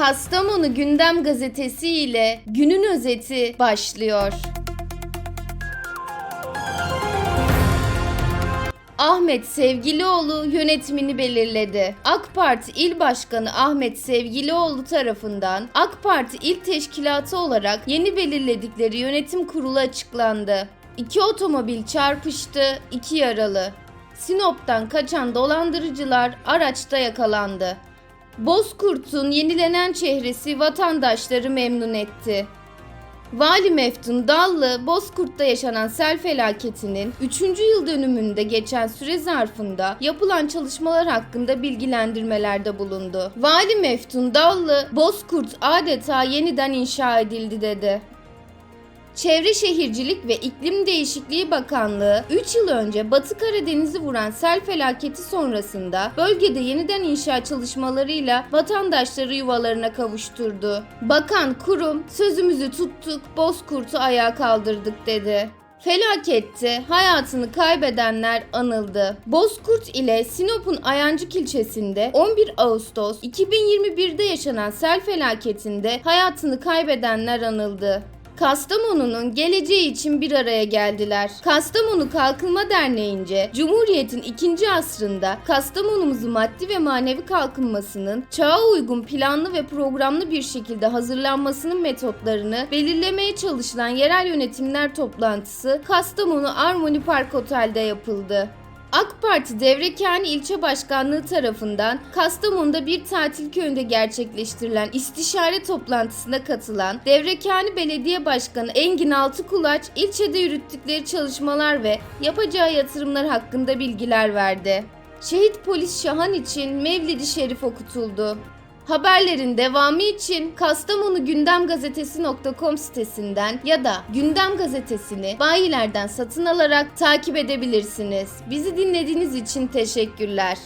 Kastamonu Gündem Gazetesi ile günün özeti başlıyor. Ahmet Sevgilioğlu yönetimini belirledi. AK Parti İl Başkanı Ahmet Sevgilioğlu tarafından AK Parti İl Teşkilatı olarak yeni belirledikleri yönetim kurulu açıklandı. İki otomobil çarpıştı, iki yaralı. Sinop'tan kaçan dolandırıcılar araçta yakalandı. Bozkurt'un yenilenen çehresi vatandaşları memnun etti. Vali Meftun Dallı, Bozkurt'ta yaşanan sel felaketinin 3. yıl dönümünde geçen süre zarfında yapılan çalışmalar hakkında bilgilendirmelerde bulundu. Vali Meftun Dallı, Bozkurt adeta yeniden inşa edildi dedi. Çevre Şehircilik ve İklim Değişikliği Bakanlığı 3 yıl önce Batı Karadeniz'i vuran sel felaketi sonrasında bölgede yeniden inşa çalışmalarıyla vatandaşları yuvalarına kavuşturdu. Bakan kurum sözümüzü tuttuk, Bozkurt'u ayağa kaldırdık dedi. Felakette hayatını kaybedenler anıldı. Bozkurt ile Sinop'un Ayancık ilçesinde 11 Ağustos 2021'de yaşanan sel felaketinde hayatını kaybedenler anıldı. Kastamonu'nun geleceği için bir araya geldiler. Kastamonu Kalkınma Derneği'nce Cumhuriyet'in ikinci asrında Kastamonumuzu maddi ve manevi kalkınmasının çağa uygun planlı ve programlı bir şekilde hazırlanmasının metotlarını belirlemeye çalışılan yerel yönetimler toplantısı Kastamonu Armoni Park Otel'de yapıldı. AK Parti Devrekani İlçe Başkanlığı tarafından Kastamonu'da bir tatil köyünde gerçekleştirilen istişare toplantısına katılan Devrekani Belediye Başkanı Engin Altıkulaç, ilçede yürüttükleri çalışmalar ve yapacağı yatırımlar hakkında bilgiler verdi. Şehit polis Şahan için Mevlid-i Şerif okutuldu. Haberlerin devamı için Kastamonu Gündem Gazetesi.com sitesinden ya da Gündem Gazetesini bayilerden satın alarak takip edebilirsiniz. Bizi dinlediğiniz için teşekkürler.